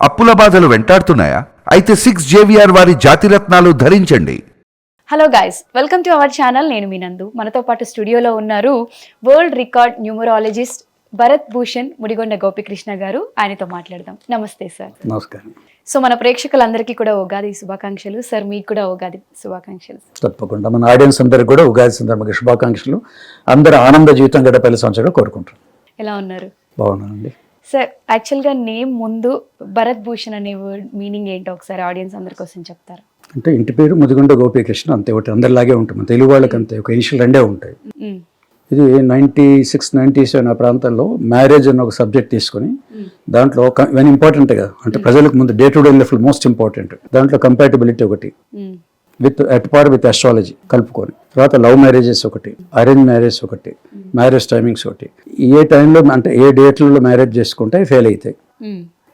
అప్పుల బాధలు వెంటాడుతున్నాయా? అయితే సిక్స్ జేవిఆర్ వారి జాతిరత్నాలు ధరించండి. Hello guys welcome to our channel నేను మీ నందు. మనతో పాటు స్టూడియోలో ఉన్నారు world record numerologist Bharath Bhushan Mudigonda Gopikrishna garu. ఆయనతో మాట్లాడదాం. నమస్తే సార్. నమస్కారం. సో మన ప్రేక్షకులందరికీ కూడా ఉగాది శుభాకాంక్షలు. సార్ మీకు కూడా ఉగాది శుభాకాంక్షలు. తప్పకుండా. మన ఆడియన్స్ అందరికి కూడా ఉగాది సందర్భంగా శుభాకాంక్షలు. అందరూ ఆనంద జీవితం గడపల్లి సంవత్సరం కోరుకుంటారు ఎలా ఉన్నారు? బాగున్నానండి. సార్ యాక్చువల్గా నేమ్ ముందు భరత్ భూషణ్ అనే వర్డ్ మీనింగ్ ఏంటో ఒకసారి ఆడియన్స్ అందరి కోసం చెప్తారా? అంటే ఇంటి పేరు ముదిగుండ గోపీకృష్ణ అంతే ఒకటి అందరిలాగే ఉంటుంది. తెలుగు వాళ్ళకి అంతే ఒక ఇనిషియల్ రెండే ఉంటాయి. మ్మ్. ఇది నైంటీ సిక్స్ నైంటీ సెవెన్ ఆ ప్రాంతంలో మ్యారేజ్ అన్న ఒక సబ్జెక్ట్ తీసుకొని దాంట్లో ఇవన్నీ ఇంపార్టెంట్ కదా. అంటే ప్రజలకు ముందు day to day life most important దాంట్లో కంపాటబిలిటీ ఒకటి. With at par with astrology కలుపుకొని. తర్వాత లవ్ మ్యారేజెస్ ఒకటి అరేంజ్ మ్యారేజ్ ఒకటి మ్యారేజ్ టైమింగ్స్ ఒకటి. ఏ టైంలో అంటే ఏ డేట్లలో మ్యారేజ్ చేసుకుంటే ఫెయిల్ అవుతాయి.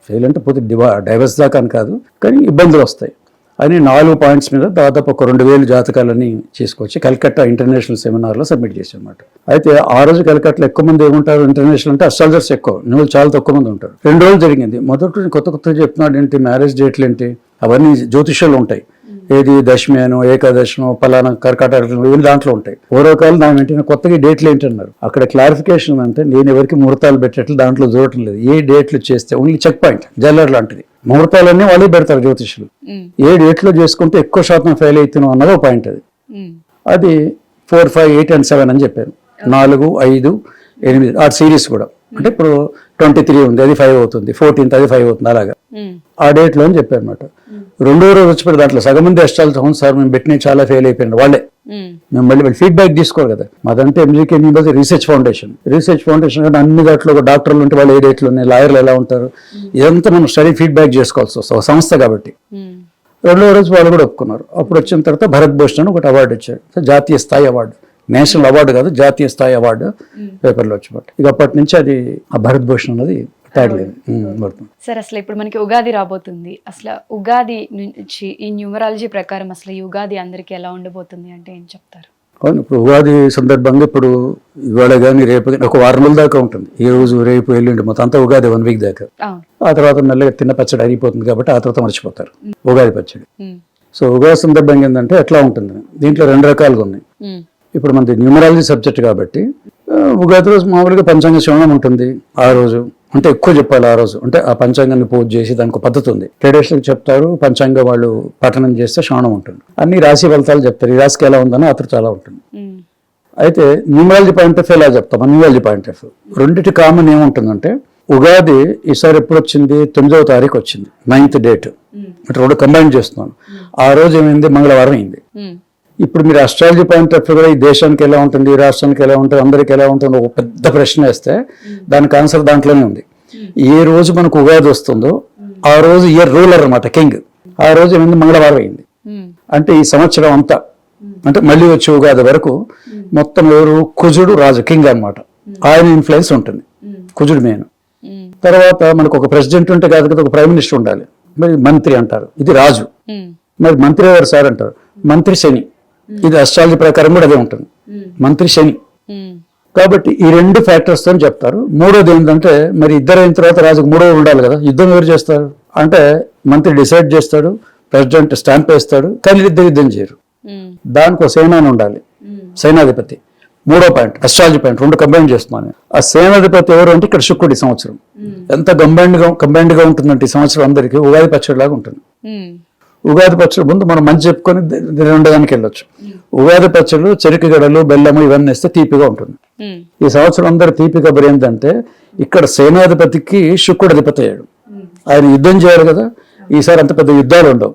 ఫెయిల్ అంటే పూర్తి డివా డైవర్స్ దాకా అని కాదు కానీ ఇబ్బందులు వస్తాయి. అని నాలుగు పాయింట్స్ మీద దాదాపు ఒక రెండు వేలు జాతకాలని చేసుకొచ్చి కల్కట్టా ఇంటర్నేషనల్ సెమినార్లో సబ్మిట్ చేశాం అన్నమాట అయితే ఆ రోజు కల్కట్టాలో ఎక్కువ మంది ఏముంటారు? ఇంటర్నేషనల్ అంటే అస్ట్రాలజర్స్ ఎక్కువ నువ్వు చాలా తక్కువ మంది ఉంటారు. రెండు రోజులు జరిగింది. మొదటి కొత్త కొత్త చెప్తున్నాడు ఏంటి? మ్యారేజ్ డేట్లు ఏంటి? అవన్నీ జ్యోతిష్యాలు ఉంటాయి. ఏది దశమి అనో ఏకాదశనో పలానా కర్కాటక ఇవన్నీ దాంట్లో ఉంటాయి. పూర్వకాలం దాని వెంటనే కొత్తగా డేట్లు ఏంటి అన్నారు అక్కడ క్లారిఫికేషన్ అంటే నేను ఎవరికి ముహూర్తాలు పెట్టేట్లు దాంట్లో చూడటం లేదు. ఏ డేట్లు చేస్తే ఓన్లీ చెక్ పాయింట్ జల్లర్ లాంటిది. ముహూర్తాలన్నీ వాళ్ళే పెడతారు జ్యోతిష్యులు. మ్మ్. ఏ డేట్లో చేసుకుంటే ఎక్కువ శాతం ఫెయిల్ అవుతున్నాం అన్నది ఒక పాయింట్ అది. అది four five eight and seven అని చెప్పాను నాలుగు ఐదు ఎనిమిది ఆ సిరీస్ కూడా. అంటే ఇప్పుడు ట్వంటీ త్రీ ఉంది అది ఫైవ్ అవుతుంది ఫోర్టీన్త్ అది ఫైవ్ అవుతుంది అలాగా. ఆ డేట్లో అని చెప్పాను అనమాట రెండో రోజు వచ్చిపోయి దాంట్లో సగం మంది ఎస్టాల్సి అవును సార్ మేము పెట్టినవి చాలా ఫెయిల్ అయిపోయింది వాళ్ళే. మ్మ్. మళ్ళీ మళ్ళీ ఫీడ్బ్యాక్ తీసుకోరు కదా. మాదంటే MGK university research foundation research foundation కానీ అన్ని దాంట్లో ఒక డాక్టర్లు ఉంటే వాళ్ళు ఏ డేట్లు ఉన్నాయి లాయర్లు ఎలా ఉంటారు ఇదంతా మనం స్టడీ ఫీడ్బ్యాక్ చేసుకోవాల్సి వస్తుంది ఒక సంస్థ కాబట్టి. రెండో రోజు వాళ్ళు కూడా ఒప్పుకున్నారు. అప్పుడు వచ్చిన తర్వాత భరత్ భూషణ్ ఒకటి అవార్డు ఇచ్చాడు జాతీయ స్థాయి అవార్డు నేషనల్ అవార్డు కాదు జాతీయ స్థాయి అవార్డు పేపర్లో వచ్చినట్టు ఇక అప్పటి నుంచి అది ఆ భరత్ భూషణ్ అన్నది సార్ అసలు ఇప్పుడు మనకి ఉగాది రాబోతుంది. అసలు ఉగాది నుంచి ఈ న్యూమరాలజీ ప్రకారం అసలు ఈ ఉగాది అందరికీ ఎలా ఉండబోతుంది అంటే ఏం చెప్తారు? అవును ఇప్పుడు ఉగాది సందర్భంగా ఇప్పుడు ఇవాళ కానీ రేపు కానీ ఒక వారం రోజుల దాకా ఉంటుంది. ఈ రోజు రేపు ఎల్లుండి మొత్తం అంతా ఉగాది వన్ వీక్ దాకా. ఆ తర్వాత మెల్లగా తిన్న పచ్చడి అయిపోతుంది కాబట్టి ఆ తర్వాత మర్చిపోతారు. ఉగాది పచ్చడి. సో ఉగాది సందర్భంగా ఏంటంటే ఎట్లా ఉంటుంది. దీంట్లో రెండు రకాలుగా ఉన్నాయి. ఇప్పుడు మనది న్యూమరాలజీ సబ్జెక్ట్ కాబట్టి ఉగాది రోజు మామూలుగా పంచాంగ శ్రవణం ఉంటుంది ఆ రోజు. అంటే ఎక్కువ చెప్పాలి ఆ రోజు. అంటే ఆ పంచాంగాన్ని పూజ చేసి దానికి పద్ధతి ఉంది. ట్రెడిషనల్ చెప్తారు పంచాంగ వాళ్ళు పఠనం చేస్తే శ్రవణం ఉంటుంది. అన్ని రాశి ఫలితాలు చెప్తారు. ఈ రాశికి ఎలా ఉందని అతను చాలా ఉంటుంది. అయితే న్యూమరాలజీ పాయింట్ ఆఫ్ ఎలా చెప్తాం? న్యూమరాలజీ పాయింట్ ఆఫ్ రెండింటి కామన్ ఏముంటుందంటే ఉగాది ఈసారి ఎప్పుడు వచ్చింది? తొమ్మిదవ తారీఖు వచ్చింది. నైన్త్ డేట్ అంటే రెండు కంబైన్ చేస్తున్నాను. ఆ రోజు ఏమైంది? మంగళవారం అయింది. ఇప్పుడు మీరు అస్ట్రాలజీ పాయింట్ ఆఫ్ వ్యూ కూడా ఈ దేశానికి ఎలా ఉంటుంది ఈ రాష్ట్రానికి ఎలా ఉంటుంది అందరికి ఎలా ఉంటుంది ఒక పెద్ద ప్రశ్న వేస్తే దానికి ఆన్సర్ దాంట్లోనే ఉంది. ఏ రోజు మనకు ఉగాది వస్తుందో ఆ రోజు ఇయర్ రూలర్ అన్నమాట కింగ్ ఆ రోజు ఏమైంది? మంగళవారం అయింది. మ్మ్. అంటే ఈ సంవత్సరం అంతా అంటే మళ్ళీ వచ్చే ఉగాది వరకు మొత్తం ఎవరు? కుజుడు రాజు కింగ్ అన్నమాట. ఆయన ఇన్ఫ్లుయెన్స్ ఉంటుంది. కుజుడు మెయిన్ మ్మ్. తర్వాత మనకు ఒక ప్రెసిడెంట్ ఉంటే కాదు కదా ఒక ప్రైమ్ మినిస్టర్ ఉండాలి. మరి మంత్రి అంటారు. ఇది రాజు. మరి మంత్రి ఎవరు సార్ అంటారు? మంత్రి శని. ఇది అస్ట్రాలజీ ప్రకారం కూడా అదే ఉంటుంది. మంత్రి శని. కాబట్టి ఈ రెండు ఫ్యాక్టర్స్తో చెప్తారు. మూడోది ఏంటంటే మరి ఇద్దరు అయిన తర్వాత రాజుకు మూడోది ఉండాలి కదా. యుద్ధం ఎవరు చేస్తారు? అంటే మంత్రి డిసైడ్ చేస్తాడు ప్రెసిడెంట్ స్టాంప్ వేస్తాడు కానీ ఇద్దరు యుద్ధం చేయరు. దానికి ఒక సేనాని ఉండాలి. సేనాధిపతి. మూడో పాయింట్ అస్ట్రాలజీ పాయింట్ రెండు కంబైన్ చేస్తున్నాను ఆ సేనాధిపతి ఎవరు అంటే ఇక్కడ శుక్రుడి సంవత్సరం. ఎంత కంబైన్డ్గా కంబైన్డ్గా ఉంటుందంటే ఈ సంవత్సరం అందరికీ ఉగాది పచ్చడిలాగా ఉంటుంది. ఉగాది పచ్చడి ముందు మనం మంచి చెప్పుకొని రెండోదానికి వెళ్ళొచ్చు. ఉగాది పచ్చళ్ళు చెరుకు గడలు బెల్లము ఇవన్నీ వేస్తే తీపిగా ఉంటుంది. ఈ సంవత్సరం అందరు తీపి కబురు ఏంటంటే ఇక్కడ సేనాధిపతికి శుక్రుడు అధిపతి అయ్యాడు ఆయన యుద్ధం చేయాలి కదా. ఈసారి అంత పెద్ద యుద్ధాలు ఉండవు.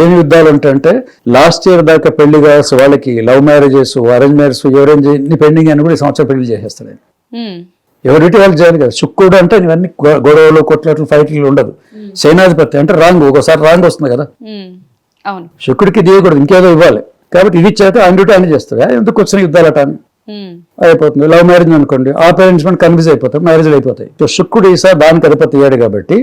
ఏం యుద్ధాలు ఉంటాయంటే లాస్ట్ ఇయర్ దాకా పెళ్ళి కావాల్సి వాళ్ళకి లవ్ మ్యారేజెస్ అరేంజ్ మ్యారేజ్ ఎవరేం ఇన్ని పెండింగ్ అని కూడా ఈ సంవత్సరం పెళ్ళి చేసేస్తాడు. ఎవరికి వాళ్ళు చేయాలి కదా. శుక్రుడు అంటే ఇవన్నీ గొడవలు కొట్లాట్లు ఫైట్లు ఉండదు. సేనాధిపతి అంటే రాంగ్ ఒకసారి రాంగ్ వస్తుంది కదా. అవును. శుక్రుడికి దిగకూడదు ఇంకేదో ఇవ్వాలి. కాబట్టి ఇది ఇచ్చాక ఆయన డ్యూటీ ఆయన చేస్తాడు ఎందుకు వచ్చిన యుద్ధాలు అట. అయిపోతుంది. లవ్ మ్యారేజ్ అనుకోండి ఆ పేరెంట్స్ మనకి కన్ఫ్యూజ్ అయిపోతారు మ్యారేజ్లు అయిపోతాయి. సో శుక్రుడు ఈసారి దానికి అధిపతి అయ్యాడు కాబట్టి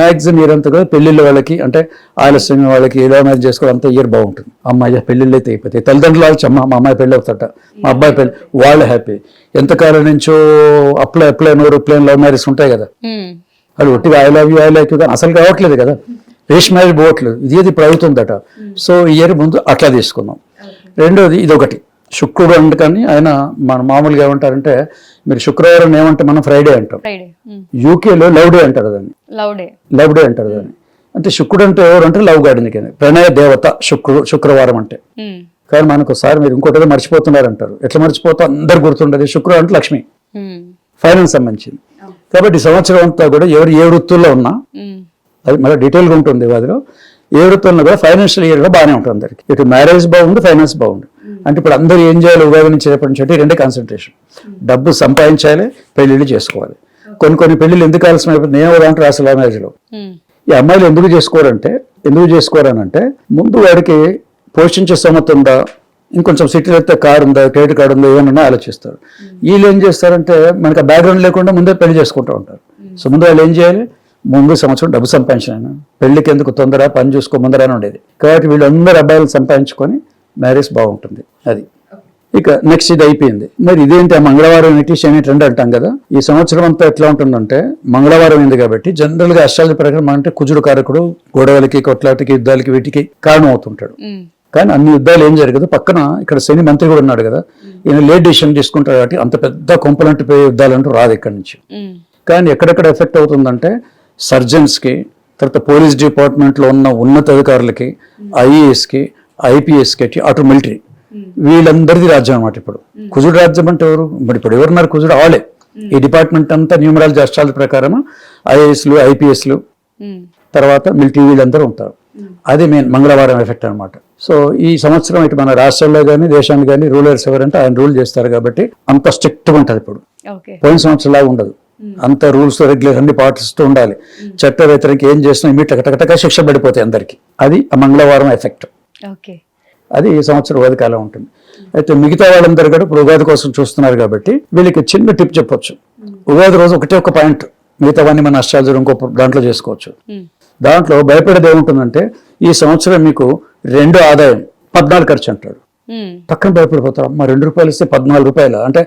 మ్యాక్సిమం మీరంతా కూడా పెళ్ళిళ్ళ వాళ్ళకి అంటే ఆలస్యంగా వాళ్ళకి లవ్ మ్యారేజ్ చేసుకోవాలి అంత ఇయర్ బాగుంటుంది. అమ్మాయి పెళ్ళిళ్ళు అయితే అయిపోతాయి. తల్లిదండ్రులు వాళ్ళు అమ్మ మా అమ్మాయి పెళ్ళి అవుతాట మా అబ్బాయి పెళ్ళి వాళ్ళు హ్యాపీ ఎంతకాలం నుంచో అప్లై అప్లై నోరు ప్లేన్ లవ్ మ్యారేజ్ ఉంటాయి కదా. వాళ్ళు ఒట్టిగా I love you I like you కానీ అసలు రావట్లేదు కదా. రేషన్ మ్యారేజ్ పోవట్లేదు. ఇది ఇది ఇప్పుడు అవుతుందట సో ఈ ఇయర్ ముందు అట్లా తీసుకున్నాం రెండోది ఇది ఒకటి శుక్రుడు అందుకని ఆయన మన మామూలుగా ఏమంటారంటే మీరు శుక్రవారం ఏమంటే మనం ఫ్రైడే అంటాం. యూకేలో లవ్ డే అంటారు దాన్ని. లవ్ డే లవ్ డే అంటారు దాన్ని. అంటే శుక్రుడు అంటే ఎవరు అంటే లవ్ గాడ్ అందుకని ప్రణయ దేవత శుక్రుడు శుక్రవారం అంటే. కానీ మనకు ఒకసారి మీరు ఇంకోటి ఏదో మర్చిపోతున్నారు అంటారు ఎట్లా మర్చిపోతా? అందరు గుర్తుండదు శుక్రుడు అంటే లక్ష్మి. ఫైనాన్స్ సంబంధించింది. కాబట్టి ఈ సంవత్సరం అంతా కూడా ఎవరు ఏ వృత్తుల్లో ఉన్నా అది మళ్ళీ డీటెయిల్గా ఉంటుంది వాదిలో ఏ వృత్తుల్లో కూడా ఫైనాన్షియల్ ఇయర్గా బాగానే ఉంటుంది అందరికి. ఇటు మ్యారేజ్ బాగుంది ఫైనాన్స్ బాగుంది అంటే ఇప్పుడు అందరూ ఏం చేయాలి ఉగాది నుంచి రేపటి నుంచి అంటే ఈ రెండే కాన్సన్ట్రేషన్ డబ్బు సంపాదించాలి పెళ్ళిళ్ళు చేసుకోవాలి. కొన్ని కొన్ని పెళ్ళిళ్ళు ఎందుకు అయిపోతుంది నేను దాంట్లో అసలు లవ్ మ్యారేజ్లో. ఈ అమ్మాయిలు ఎందుకు చేసుకోరంటే ఎందుకు చేసుకోరనంటే ముందు వాడికి పోషించే సమత ఉందా? ఇంకొంచెం సిటీలో అయితే కార్ ఉందా క్రెడిట్ కార్డు ఉందా ఏమన్నా ఆలోచిస్తారు. వీళ్ళు ఏం చేస్తారంటే మనకి బ్యాక్గ్రౌండ్ లేకుండా ముందే పెళ్ళి చేసుకుంటూ ఉంటారు. సో ముందు వాళ్ళు ఏం చేయాలి? ముందు సంవత్సరం డబ్బు సంపాదించిన పెళ్ళికి ఎందుకు తొందర పని చూసుకో ముందర అని ఉండేది. కాబట్టి వీళ్ళందరూ అబ్బాయిలు సంపాదించుకొని మ్యారేజ్ బాగుంటుంది. అది. ఇక నెక్స్ట్ ఇది అయిపోయింది. మరి ఇదేంటి ఆ మంగళవారం ఏంటి శని ట్రెండ్ అంటాం కదా. ఈ సంవత్సరం అంతా ఎట్లా ఉంటుందంటే మంగళవారం ఉంది కాబట్టి జనరల్గా అష్టాల ప్రకారం అంటే కుజుడు కారకుడు గొడవలకి కొట్లాటకి యుద్ధాలకి వీటికి కారణం అవుతుంటాడు. కానీ అన్ని యుద్ధాలు ఏం జరగదు? పక్కన ఇక్కడ శని మంత్రి కూడా ఉన్నాడు కదా. ఈయన లేట్ డిసిషన్ తీసుకుంటాడు కాబట్టి అంత పెద్ద కొంపలంటి పోయే యుద్ధాలు అంటూ రాదు ఇక్కడి నుంచి. కానీ ఎక్కడెక్కడ ఎఫెక్ట్ అవుతుందంటే సర్జన్స్కి తర్వాత పోలీస్ డిపార్ట్మెంట్లో ఉన్న ఉన్నత అధికారులకి ఐఏఎస్కి ఐపీఎస్కి అటు మిలిటరీ వీళ్ళందరిది రాజ్యం అన్నమాట ఇప్పుడు. కుజుడు రాజ్యం అంటే ఎవరు? మరి ఇప్పుడు ఎవరున్నారు కుజుడు ఆలే ఈ డిపార్ట్మెంట్ అంతా న్యూమరాలజీ అష్టాల ప్రకారం ఐఏఎస్లు ఐపీఎస్లు తర్వాత మిలిటరీ వీళ్ళందరూ ఉంటారు. అది మెయిన్ మంగళవారం ఎఫెక్ట్ అన్నమాట. సో ఈ సంవత్సరం ఇటు మన రాష్ట్రాల్లో కానీ దేశాన్ని కానీ రూలర్స్ ఎవరంటే ఆయన రూల్ చేస్తారు కాబట్టి అంత స్ట్రిక్ట్గా ఉంటుంది ఇప్పుడు. పోయిన సంవత్సరం లాగా ఉండదు. అంత రూల్స్ రెగ్యులేషన్ అన్ని పాటిస్తూ ఉండాలి. చట్ట వ్యతిరేక ఏం చేసినా ఇమీడియట్ టకటక శిక్ష పడిపోతాయి అందరికి. అది ఆ మంగళవారం ఎఫెక్ట్. ఓకే. అది ఈ సంవత్సరం ఉగాది కాలం ఉంటుంది. అయితే మిగతా వాళ్ళందరూ కూడా ఇప్పుడు ఉగాది కోసం చూస్తున్నారు కాబట్టి వీళ్ళకి చిన్న టిప్ చెప్పొచ్చు. ఉగాది రోజు ఒకటే ఒక పాయింట్. మిగతావన్నీ మన అష్టాలు ఇంకో దాంట్లో చేసుకోవచ్చు. దాంట్లో భయపడేది ఏముంటుందంటే ఈ సంవత్సరం మీకు రెండు ఆదాయం పద్నాలుగు ఖర్చు అంటాడు. పక్కన భయపడిపోతారు అమ్మ రెండు రూపాయలు ఇస్తే పద్నాలుగు రూపాయలు అంటే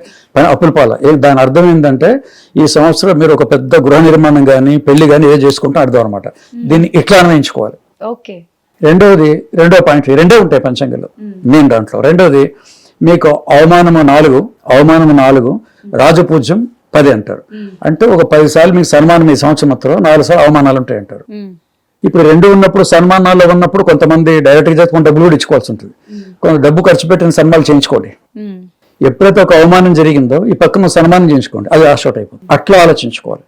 అప్పుల పాల. ఏ దాని అర్థం ఏంటంటే ఈ సంవత్సరం మీరు ఒక పెద్ద గృహ నిర్మాణం కానీ పెళ్ళి కానీ ఏదో చేసుకుంటే అర్థం అనమాట దీన్ని ఇట్లా అన్వయించుకోవాలి ఓకే. రెండవది రెండో పాయింట్ రెండే ఉంటాయి పంచాంగంలో మెయిన్ దాంట్లో. రెండవది మీకు అవమానము నాలుగు అవమానము నాలుగు రాజపూజ్యం పది అంటారు. అంటే ఒక పది సార్లు మీకు సన్మానం ఈ సంవత్సరం మొత్తం నాలుగు సార్లు అవమానాలు ఉంటాయి అంటారు ఇప్పుడు రెండు ఉన్నప్పుడు సన్మానాల్లో ఉన్నప్పుడు కొంతమంది డైరెక్ట్గా చేసి కొంత డబ్బులు కూడా ఇచ్చుకోవాల్సి ఉంటుంది. కొంత డబ్బు ఖర్చు పెట్టిన సన్మానాలు చేయించుకోండి. ఎప్పుడైతే ఒక అవమానం జరిగిందో ఈ పక్కన సన్మానం చేయించుకోండి. అది ఆషౌట్ అయిపోతుంది. అట్లా ఆలోచించుకోవాలి.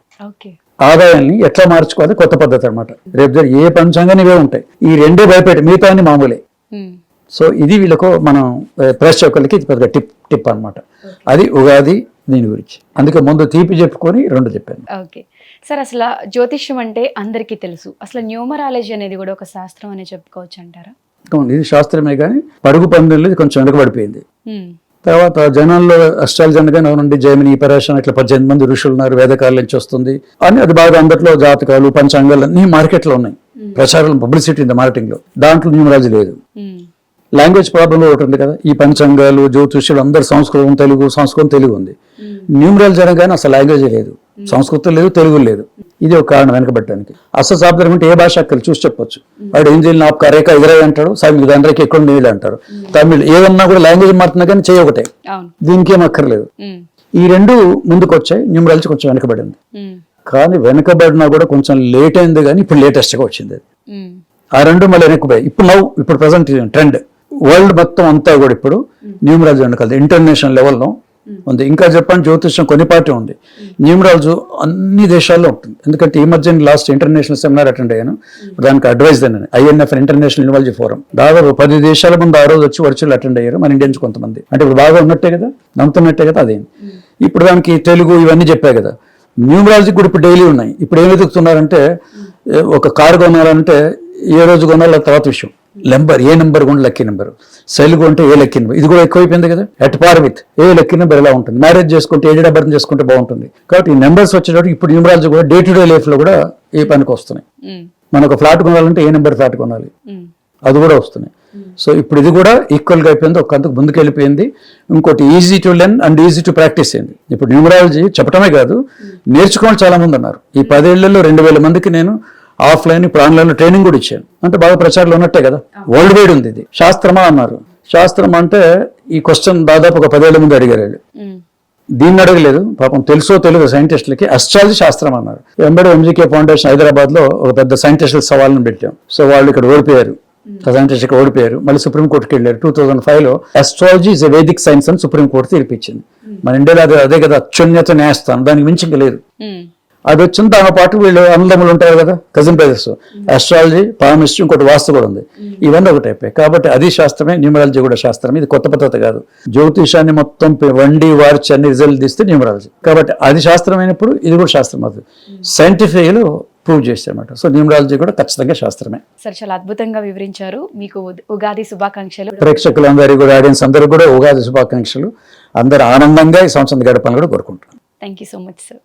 ఆదాయాన్ని ఎట్లా మార్చుకోవాలి? కొత్త పద్ధతి అనమాట రేపు ఏ పంచాంగం ఇవే ఉంటాయి. ఈ రెండే భయపెట్టి మిగతా మామూలే. సో ఇది వీళ్ళకు మనం ప్రేక్షకులకి ఇది పెద్ద టిప్ టిప్ అన్నమాట. అది ఉగాది దీని గురించి. అందుకే ముందు తీపి చెప్పుకొని రెండు చెప్పాను. ఓకే. సార్ అసలు జ్యోతిష్యం అంటే అందరికీ తెలుసు. అసలు న్యూమరాలజీ అనేది కూడా ఒక శాస్త్రం అని చెప్పుకోవచ్చు అంటారా? ఇది శాస్త్రమే కానీ పడుగు పందులు ఇది కొంచెం వెనకబడిపోయింది. తర్వాత జనాల్లో అష్టాలు జనగానే అవునండి జైమిని పరేషన్ ఇట్లా పద్దెనిమిది మంది ఋషులు ఉన్నారు వేదకాల నుంచి వస్తుంది. అని అది బాగా అందట్లో జాతకాలు పంచాంగాలు అన్ని మార్కెట్లో ఉన్నాయి. ప్రచారం పబ్లిసిటీ ఉంది మార్కెటింగ్లో దాంట్లో న్యూమరాలజీ లేదు. లాంగ్వేజ్ ప్రాబ్లం ఒకటి ఉంది కదా ఈ పంచాంగాలు జ్యోతిష్యులు అందరు సంస్కృతం తెలుగు సంస్కృతం తెలుగు ఉంది. న్యూమరాలజీ అనగానే అసలు లాంగ్వేజ్ లేదు. సంస్కృతం లేదు తెలుగు లేదు. ఇది ఒక కారణం వెనకబెట్టడానికి అసలు శాబ్దం అంటే ఏ భాష అక్కలు చూసి చెప్పొచ్చు. వాడు ఏం చేయాలి? నాకు కరేక ఎదురై అంటాడు మీకు దాంట్లోకి ఎక్కువ నీళ్ళు అంటారు. తమిళ్ ఏదన్నా కూడా లాంగ్వేజ్ మారుతున్నా కానీ చేయ ఒకటే. దీనికి ఏం అక్కర్లేదు. ఈ రెండు ముందుకు వచ్చాయి న్యూమరాలజీ కొంచెం వెనకబడింది. కానీ వెనకబడినా కూడా కొంచెం లేట్ అయింది కానీ ఇప్పుడు లేటెస్ట్గా వచ్చింది అది. ఆ రెండు మళ్ళీ వెనక్కిపోయాయి. ఇప్పుడు నవ్వు ఇప్పుడు ప్రజెంట్ ట్రెండ్ వరల్డ్ మొత్తం అంతా కూడా ఇప్పుడు న్యూమరాలజీ ఉండగలదు ఇంటర్నేషనల్ లెవెల్లో ఉంది. ఇంకా చెప్పండి జ్యోతిష్యం కొన్ని పార్టీ ఉంది. న్యూమరాలజీ అన్ని దేశాల్లో ఉంటుంది. ఎందుకంటే ఈ మధ్య లాస్ట్ ఇంటర్నేషనల్ సెమినార్ అటెండ్ అయ్యాను దానికి అడ్వైజ్ దాన్ని ఐఎన్ఎఫ్ ఇంటర్నేషనల్ న్యూమరాలజీ ఫోరం దాదాపు పది దేశాల ముందు ఆ రోజు వచ్చి వర్చువల్ అటెండ్ అయ్యారు. మన ఇండియన్స్ కొంతమంది. అంటే ఇప్పుడు బాగా ఉన్నట్టే కదా? నమ్ముతున్నట్టే కదా అదే? ఇప్పుడు దానికి తెలుగు ఇవన్నీ చెప్పాయి కదా. న్యూమరాలజీ కూడా ఇప్పుడు డైలీ ఉన్నాయి. ఇప్పుడు ఏం వెతుకుతున్నారంటే ఒక కారు కొనాలంటే ఏ రోజు కొనాలో తర్వాత విషయం. నెంబర్ ఏ నెంబర్ కొంటే లక్కీ నెంబర్ సెల్ కొంటే ఏ లక్కీ నెంబర్ ఇది కూడా ఎక్కువైపోయింది కదా? At par with a lucky number ఎలా ఉంటుంది? మ్యారేజ్ చేసుకుంటే ఏ డబ్బర్ చేసుకుంటే బాగుంటుంది. కాబట్టి ఈ నెంబర్స్ వచ్చేటప్పుడు ఇప్పుడు న్యూమరాలజీ కూడా డే టు డే లైఫ్లో కూడా ఈ పనికి వస్తున్నాయి. మనకు ఫ్లాట్ కొనాలంటే ఏ నెంబర్ ఫ్లాట్ కొనాలి. అది కూడా వస్తున్నాయి. సో ఇప్పుడు ఇది కూడా ఈక్వల్గా అయిపోయింది ఒక అంతకు ముందుకు వెళ్ళిపోయింది. ఇంకోటి easy to learn and easy to practise అయింది. ఇప్పుడు న్యూమరాలజీ చెప్పడమే కాదు నేర్చుకోవడం చాలా మంది ఉన్నారు. ఈ పదేళ్ళలో రెండు వేల మందికి నేను ఆఫ్లైన్ ఇప్పుడు ఆన్లైన్లో ట్రైనింగ్ కూడా ఇచ్చాను అంటే బాగా ప్రచారంలో ఉన్నట్టే కదా? వరల్డ్ వైడ్ ఉంది ఇది. శాస్త్రమా అన్నారు. శాస్త్రం అంటే ఈ క్వశ్చన్ దాదాపు ఒక పదేళ్ళ ముందు అడిగారు. దీన్ని అడగలేదు. పాపం తెలుసో తెలియదు సైంటిస్టులకి అస్ట్రాలజీ శాస్త్రం అన్నారు. ఎంబడి ఎంజీకే ఫౌండేషన్ హైదరాబాద్లో ఒక పెద్ద సైంటిస్టుల సవాళ్ళను పెట్టాం. సో వాళ్ళు ఇక్కడ ఓడిపోయారు. సైంటిస్ట్ ఇక్కడ ఓడిపోయారు. మళ్ళీ సుప్రీం కోర్టుకి వెళ్ళారు. టూ థౌసండ్ ఫైవ్లో అస్ట్రాలజీ ఇస్ వేదిక్ సైన్స్ అని సుప్రీం కోర్టు తీర్పిచ్చింది. మన ఇండియాలో అదే అదే కదా అత్యున్నత న్యాయస్థానం. దానికి మించి లేదు. అది వచ్చిన దాని పాటు వీళ్ళు అన్నదమ్ములు ఉంటారు కదా కజిన్ బ్రదర్స్ అస్ట్రాలజీ పామిస్ట్రీ ఇంకోటి వాస్తు కూడా ఉంది. ఇవన్నీ ఒకటి అయిపోయాయి. కాబట్టి అది శాస్త్రమే న్యూమరాలజీ కూడా శాస్త్రమే. ఇది కొత్త పద్ధతి కాదు. జ్యోతిషాన్ని మొత్తం వండి వార్చి అన్ని రిజల్ట్ తీస్తే న్యూమరాలజీ కాబట్టి అది శాస్త్రమైనప్పుడు ఇది కూడా శాస్త్రం అవుతుంది సైంటిఫిక్లో ప్రూవ్ చేస్తారన్నమాట సో న్యూమరాలజీ కూడా ఖచ్చితంగా శాస్త్రమే. సార్ చాలా అద్భుతంగా వివరించారు. మీకు ఉగాది శుభాకాంక్షలు. ప్రేక్షకులందరికీ కూడా ఆడియన్స్ అందరూ కూడా ఉగాది శుభాకాంక్షలు. అందరూ ఆనందంగా ఈ సంవత్సరం గడపాలని కూడా కోరుకుంటున్నాను. Thank you so much sir